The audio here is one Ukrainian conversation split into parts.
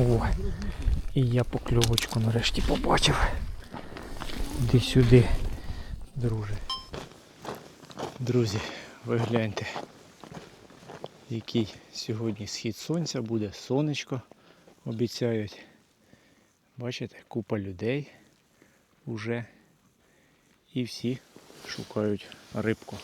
О, і я покльовочку нарешті побачив. Іди сюди, друже. Друзі, ви гляньте, який сьогодні схід сонця буде, сонечко обіцяють. Бачите, купа людей уже і всі шукають рибку.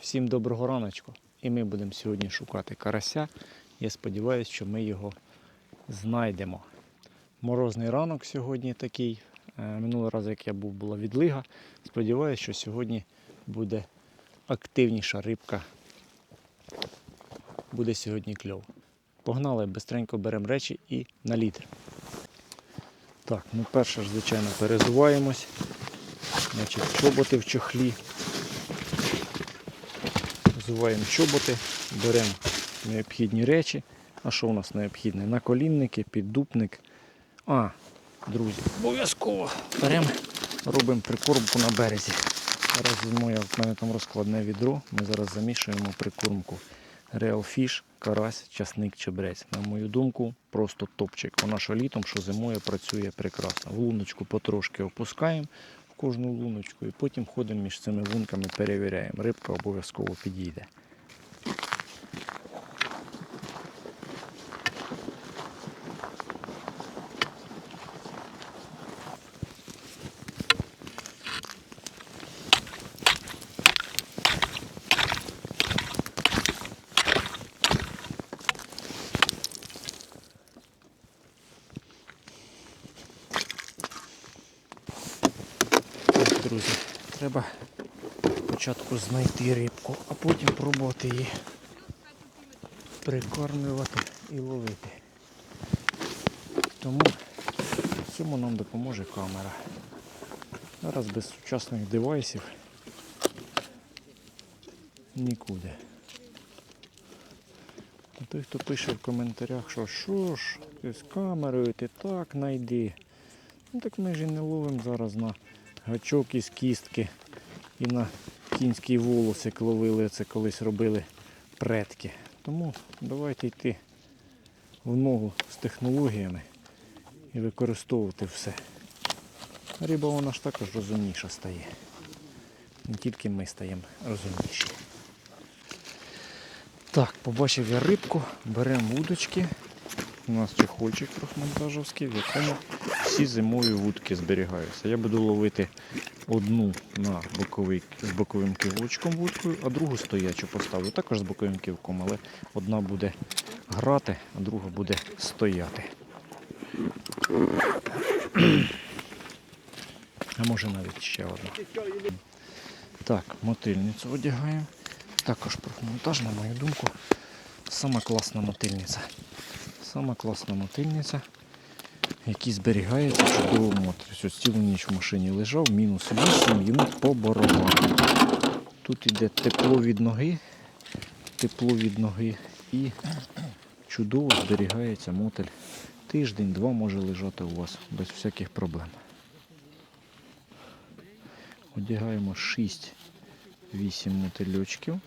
Всім доброго раночку. І ми будемо сьогодні шукати карася. Я сподіваюся, що ми його знайдемо. Морозний ранок сьогодні такий. Е, Минулий раз, як я був, була відлига. Сподіваюся, що сьогодні буде активніша рибка. Буде сьогодні кльов. Погнали, бистренько беремо речі і на літр. Так, ну перше ж, звичайно, перезуваємось. Значить, чоботи в чохлі. Взуваємо чоботи, беремо необхідні речі. А що у нас необхідне? Наколінники, піддупник. А, друзі, обов'язково беремо, робимо прикормку на березі. Зараз я в мене там розкладне відро. Ми зараз замішуємо прикормку. Real Fish, карась, часник, чебрець. На мою думку, просто топчик. Вона що літом, що зимою працює прекрасно. В луночку потрошки опускаємо в кожну луночку і потім ходимо між цими лунками, перевіряємо. Рибка обов'язково підійде. Так, друзі, треба спочатку знайти рибку, а потім пробувати її прикормлювати і ловити. Тому цьому нам допоможе камера. Зараз без сучасних девайсів нікуди. Той, хто пише в коментарях, що що ж, ти з камерою ти так знайди. Ну так ми ж і не ловимо зараз на гачок із кістки і на кінський волос, як ловили це колись робили предки. Тому давайте йти в ногу з технологіями і використовувати все. Риба вона ж також розумніша стає. Не тільки ми стаємо розумніші. Так, побачив я рибку, беремо вудочки. У нас чехольчик трьохмонтажовський, в якому всі зимові вудки зберігаються. Я буду ловити одну на боковий, з боковим кивочком вудкою, а другу стоячу поставлю. Також з боковим кивком, але одна буде грати, а друга буде стояти. А може навіть ще одна. Так, мотильницю одягаємо. Також профмонтаж, на мою думку, сама класна мотильниця. Сама класна мотильниця, який зберігається в чудовому. Ось цілу ніч в машині лежав, мінус 8, йому по барабану. Тут іде тепло від ноги, тепло від ноги і чудово зберігається мотель. Тиждень-два може лежати у вас без всяких проблем. Одягаємо 6-8 мотильочків.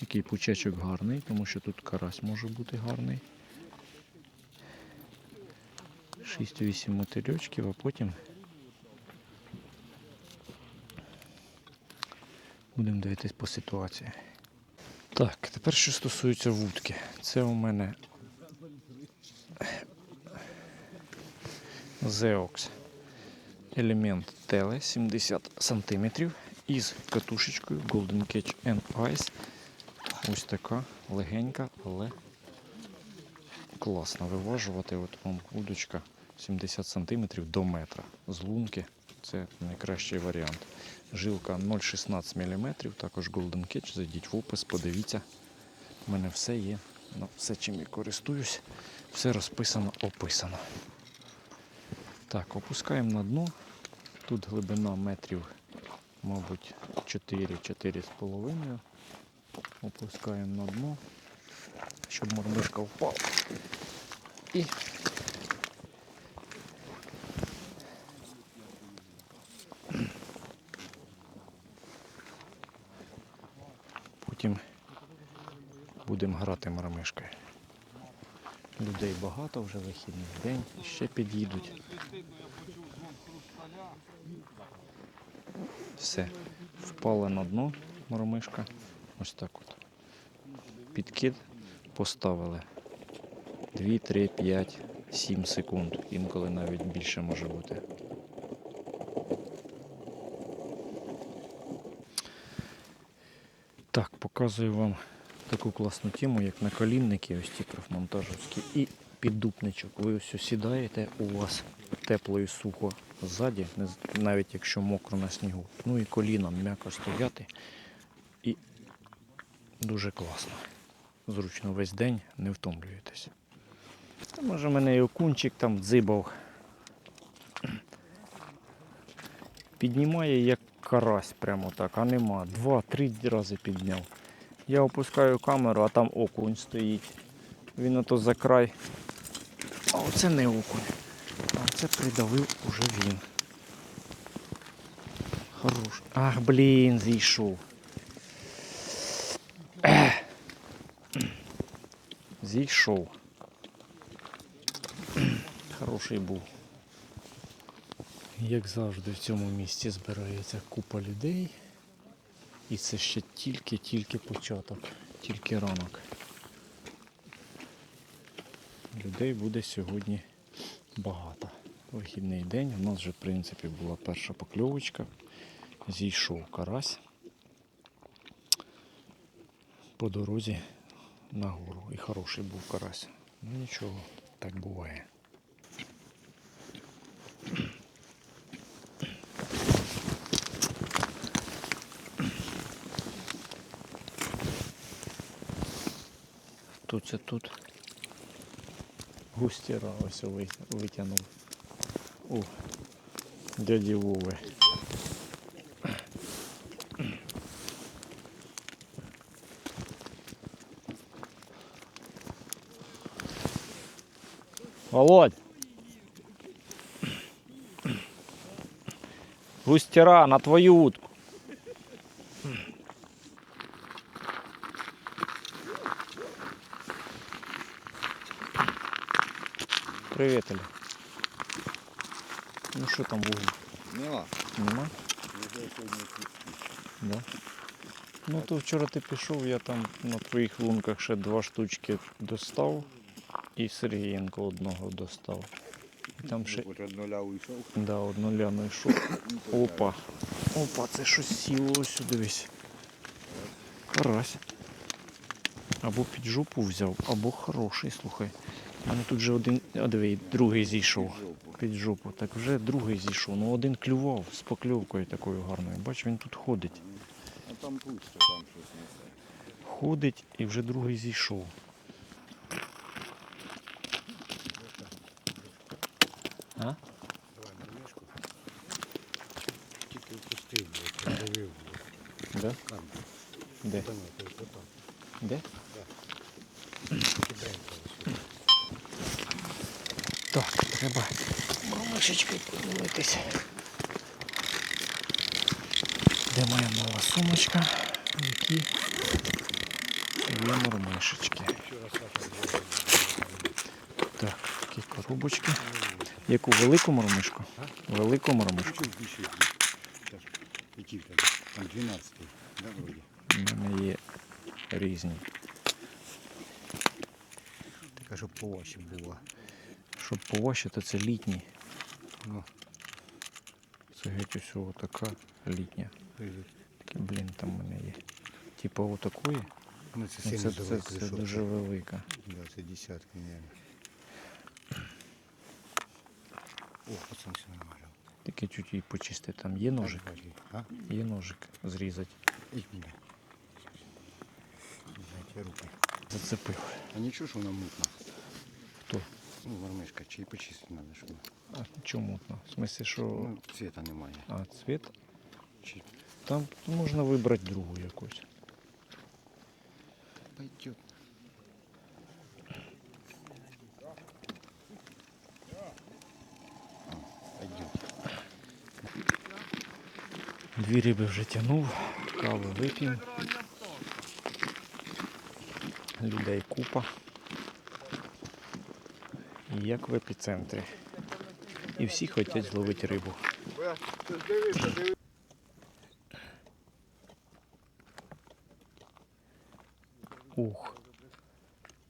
Який пучечок гарний, тому що тут карась може бути гарний. 6-8 мотильочків, а потім будемо дивитись по ситуації. Так, тепер що стосується вудки. Це у мене Zeox елемент теле 70 см із катушечкою Golden Catch and Ice. Ось така легенька, але класна виважувати. От вам удочка 70 см до метра. З лунки це найкращий варіант. Жилка 0,16 мм, також Golden Catch. Зайдіть в опис, подивіться. У мене все є. Ну, все, чим я користуюсь, все розписано, описано. Так, опускаємо на дно. Тут глибина метрів, мабуть, 4-4,5. Опускаємо на дно, щоб мормишка впала. І мармишкою. Людей багато вже вихідний день, і ще під'їдуть. Все. Впала на дно мормишка. Ось так от. Підкид поставили. 2, 3, 5, 7 секунд. Інколи навіть більше може бути. Так, показую вам таку класну тему, як наколінники, ось ті профмонтажівські, і піддупничок. Ви ось сідаєте, у вас тепло і сухо ззаді, навіть якщо мокро на снігу. Ну і коліном м'яко стояти. І дуже класно. Зручно весь день не втомлюєтесь. Та може мене і окунчик там дзибав. Піднімає як карась прямо так, а нема. Два-три рази підняв. Я опускаю камеру, а там окунь стоїть. Він ото за край. А оце не окунь. А це придавив уже він. Хорош. Ах, блін, зійшов. Зійшов. Хороший був. Як завжди в цьому місці збирається купа людей. І це ще тільки-тільки початок, тільки ранок. Людей буде сьогодні багато. Вихідний день. У нас вже, в принципі, була перша покльовочка. Зійшов карась по дорозі нагору. І хороший був карась. Ну нічого, так буває. Це тут? Густіра ось ви- витягнув. О, дяді Вови. Володь! Густіра на твою утку. Привіт, Оля. Ну що там вугу? Нема. Нема? Да. Ну то вчора ти пішов, я там на твоїх лунках ще два штучки достав і Сергієнко одного достав. І там ще От одного уйшов. да, одноля знайшов. Опа. Опа, це щось сіло ось дивись. Карась. Або під жопу взяв, або хороший, слухай. У мене тут же один, а диви, другий зійшов. Під жопу. Так вже другий зійшов. Ну один клював з покльовкою такою гарною. Бач, він тут ходить. А там пусто, там щось несе. Ходить і вже другий зійшов. А? Давай на мішку. Тільки впустив, продавив. Да? Там, Де? там, там, там. Де? Кидаємо. Так, треба мишечкою подивитися. Де моя нова сумочка? В якій є мормишечки. Так, такі коробочки. Яку велику мормишку? Велику мормишку. Там 12 да, вроді? У мене є різні. Така, щоб поважче було. Щоб то це літні. Ну, Це геть усього така літня. Такі, блін, там в мене є. Типа отакої. ну це Ну, Це, це, це дуже велика. Да, це десятки, мабуть. О, пацан все нормально. Таке чуть її почистити. Там є ножик. А? Є ножик зрізати. Іх мене. Руки. Зацепив. А нічого, що вона мутна? Хто? Ну, мармишка, чи почистити треба, щоб. А чому мутно? В смысле, що. Ну, цвіта немає. А, цвіт? Чи Там можна вибрати другу якусь. пойдет. Дві риби вже тягнув, каву вип'ємо. Людей купа. Як в епіцентрі. І всі хочуть зловити рибу. Ух.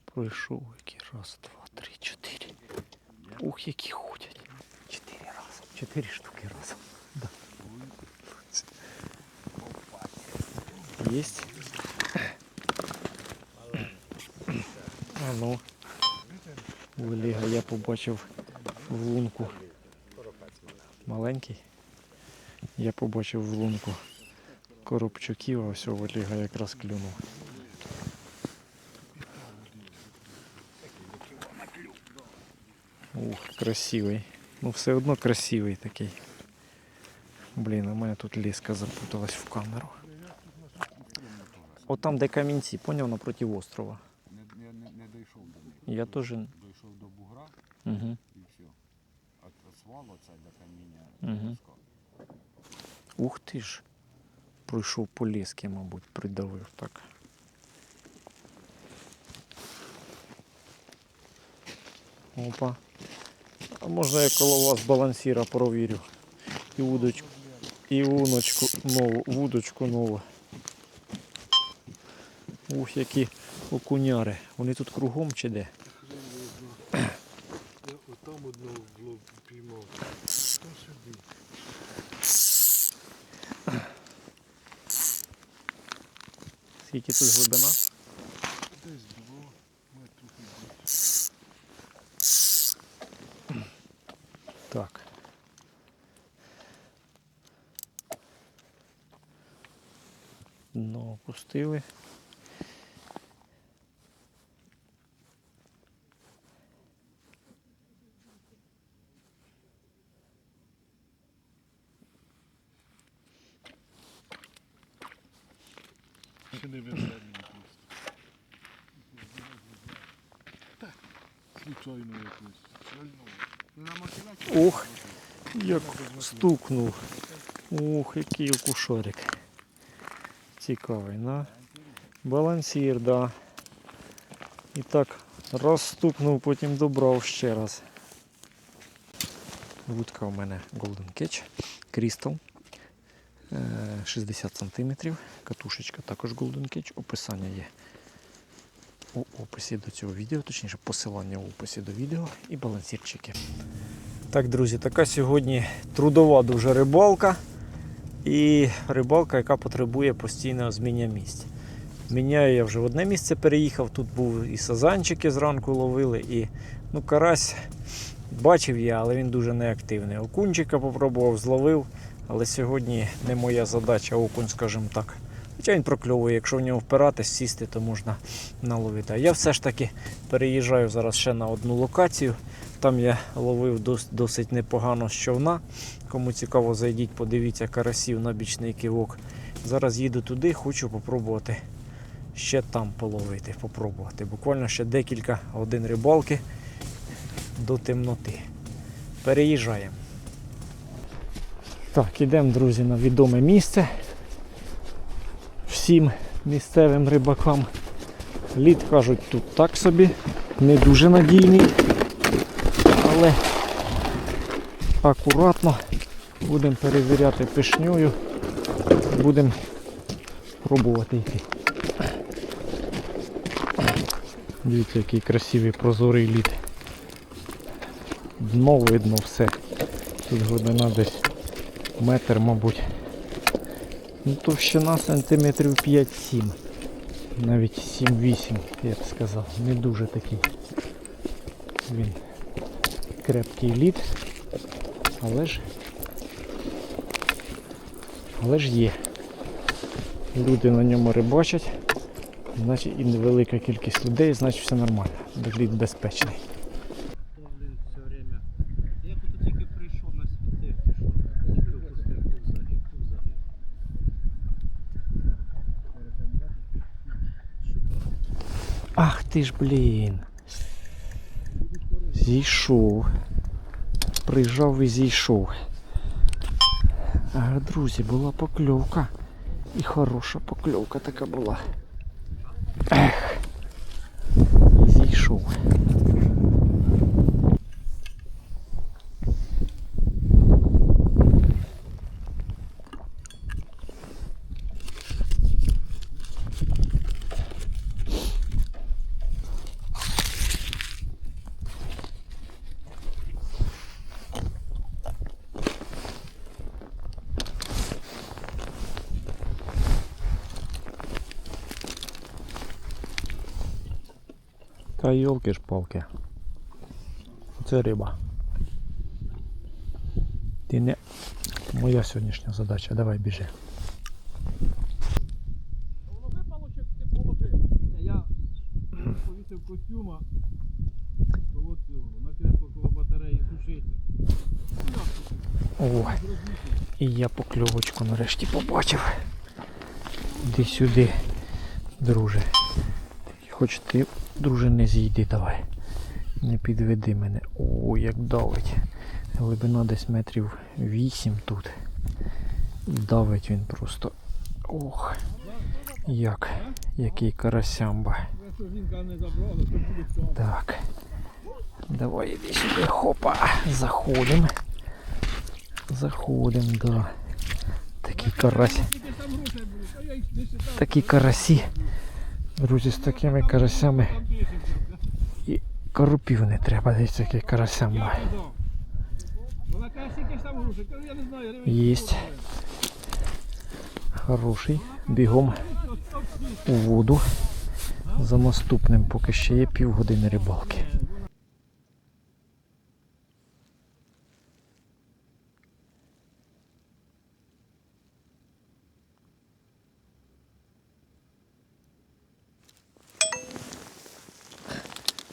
Пройшов який раз, два, три, чотири. Ух, які ходять. Чотири рази. Чотири штуки разом. Да. Єсть. А ну. Олега я побачив в лунку. Маленький. Я побачив в лунку коробчуків, а ось у Олега якраз клюнув. Ух, красивий. Ну все одно красивий такий. Блін, у мене тут ліска запуталась в камеру. От там, де камінці, поняв, напроти острова. Не, не, не, не дійшов до них. Я теж. Дійшов до бугра Угу. і все. От, от свалу це до каміння. Мгм. близько. Ух ти ж. Пройшов по ліски, мабуть, придавив так. Опа. А можна я коло вас балансіра провірю. І удочку. І вуночку нову, вудочку нову. Ух, які окуняри. Вони тут кругом чи де? Я отам одного в лоб піймав. Та собі. Скільки тут глибина? Десь два метри. Так. Дно опустили. Ще не везе мені просто. Так, случайно якось. На мотивацію. Ух, як стукнув. Ух, який окушорик. Цікавий, на. Балансір, да. І так, раз стукнув, потім добрав ще раз. Вудка у мене Golden Catch, Crystal. е, 60 см. Катушечка також Golden Catch. Описання є у описі до цього відео, точніше посилання в описі до відео і балансірчики. Так, друзі, така сьогодні трудова дуже рибалка. І рибалка, яка потребує постійного зміння місць. Міняю я вже в одне місце переїхав, тут був і сазанчики зранку ловили, і ну, карась бачив я, але він дуже неактивний. Окунчика попробував, зловив, але сьогодні не моя задача, окунь, скажімо так. Хоча він прокльовує, якщо в нього впиратись, сісти, то можна наловити. А я все ж таки переїжджаю зараз ще на одну локацію. Там я ловив досить непогано з човна. Кому цікаво, зайдіть, подивіться карасів на бічний кивок. Зараз їду туди, хочу попробувати ще там половити. Попробувати. Буквально ще декілька годин рибалки до темноти. Переїжджаємо. Так, ідемо, друзі, на відоме місце. Всім місцевим рибакам. Лід кажуть, тут так собі, не дуже надійний але акуратно будемо перевіряти пишньою, будемо пробувати йти. Дивіться, який красивий прозорий лід. Дно видно все. Тут глибина десь метр, мабуть. Ну, товщина сантиметрів 5-7. Навіть 7-8, я б сказав. Не дуже такий. Він крепкий лід, але ж але ж є. Люди на ньому рибачать, значить і невелика кількість людей, значить все нормально, лід безпечний. Блін, все время. Я тут тільки прийшов на світи, ти що? Тільки опустив кув загиб, кув загиб. Ах ти ж блін. Зійшов. Приїжджав і зійшов. А, друзі, була покльовка. І хороша покльовка така була. Ех. Зійшов. Та йолки ж палки. Це риба. Ти не. Моя сьогоднішня задача. Давай біжи. Воно випало, чи ти положив? Я повісив костюма коло цього, коло батареї сушити. О, і я покльовочку нарешті побачив. Іди сюди, друже. Хоч ти, друже, не зійди давай. Не підведи мене. О, як давить. Глибина десь метрів 8 тут. Давить він просто. Ох. Як. Який карасямба. Так. Давай іди сюди. Хопа. Заходимо. Заходимо, да. Такий карась. Такі карасі. Друзі, з такими карасями і корупів не треба. Дивіться, який карасям Я має. Єсть. Хороший. Бігом у воду. За наступним, поки ще є півгодини рибалки.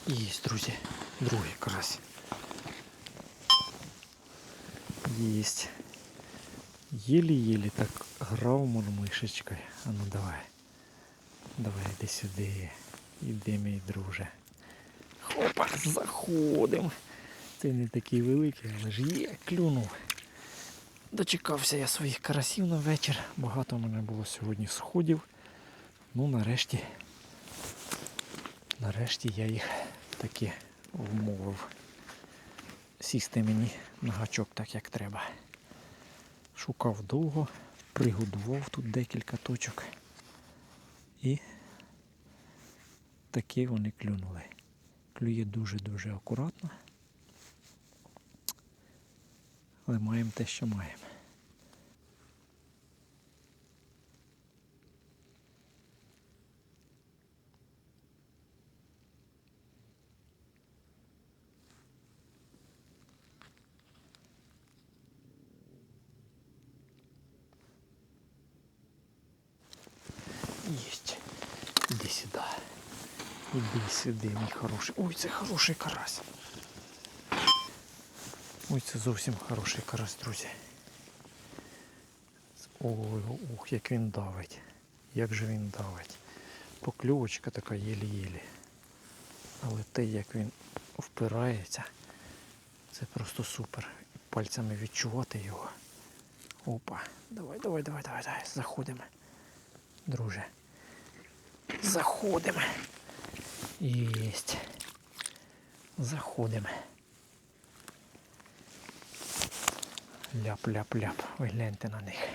Єсть, друзі. Другий карась. Єсть. Єлі-єлі так грав мурмишечкою. А ну давай. Давай іди сюди. Іди, мій друже. Хопа, заходим. Це не такий великий, але ж є, клюнув. Дочекався я своїх карасів на вечір. Багато в мене було сьогодні сходів. Ну нарешті. Нарешті я їх таки вмовив сісти мені на гачок так, як треба. Шукав довго, пригодував тут декілька точок. І таки вони клюнули. Клює дуже-дуже акуратно. Але маємо те, що маємо. Сюди, мій хороший. Ой, це хороший карась. Ой, це зовсім хороший карась, друзі. Ой, ух, як він давить. Як же він давить. Покльовочка така єлі-єлі. Але те, як він впирається, це просто супер. Пальцями відчувати його. Опа. Давай, давай, давай, давай, давай. Заходимо. Друже. Заходимо. Єсть. Заходимо. Ляп-ляп-ляп. Ви гляньте на них.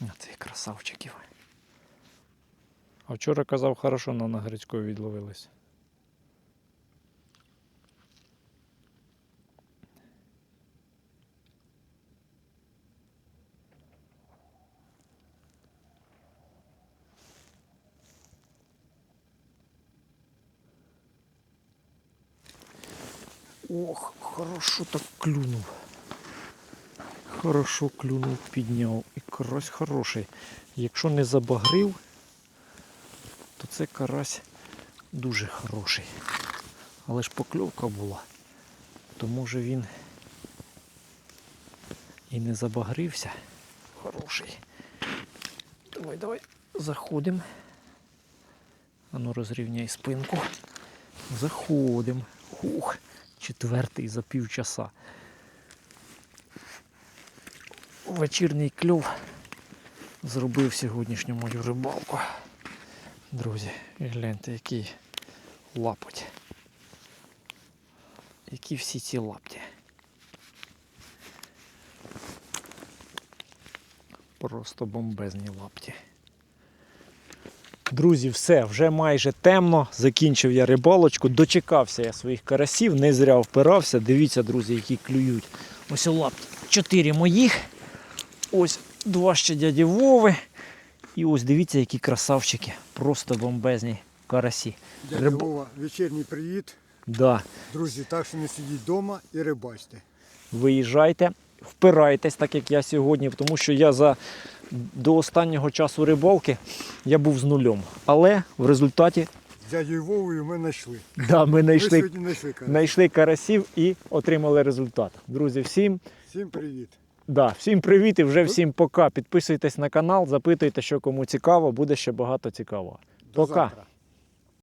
На цих красавчиків. А вчора казав, хорошо на Нагрицької відловились. Ох, хорошо так клюнув. Хорошо клюнув, підняв. І карась хороший. Якщо не забагрив, то це карась дуже хороший. Але ж покльовка була, то може він і не забагрився. Хороший. Давай, давай, заходимо. Ану розрівняй спинку. Заходимо. Ух, четвертий за півчаса. Вечірній кльов зробив сьогоднішню мою рибалку. Друзі, гляньте, який лапоть. Які всі ці лапті. Просто бомбезні лапті. Друзі, все, вже майже темно. Закінчив я рибалочку, дочекався я своїх карасів, не зря впирався. Дивіться, друзі, які клюють. Ось лапті. Чотири моїх. Ось два ще дяді Вови. І ось дивіться, які красавчики. Просто бомбезні карасі. Дядя Риб- Вова, вечірній привіт. Да. Друзі, так що не сидіть вдома і рибачте. Виїжджайте, впирайтесь, так як я сьогодні, тому що я за до останнього часу рибалки я був з нульом. Але в результаті З дядею Вовою ми знайшли. да, ми знайшли, знайшли знайшли карасів і отримали результат. Друзі, всім, Всім привіт. да, всім привіт і вже всім пока. Підписуйтесь на канал, запитуйте, що кому цікаво, буде ще багато цікавого. До Пока. завтра.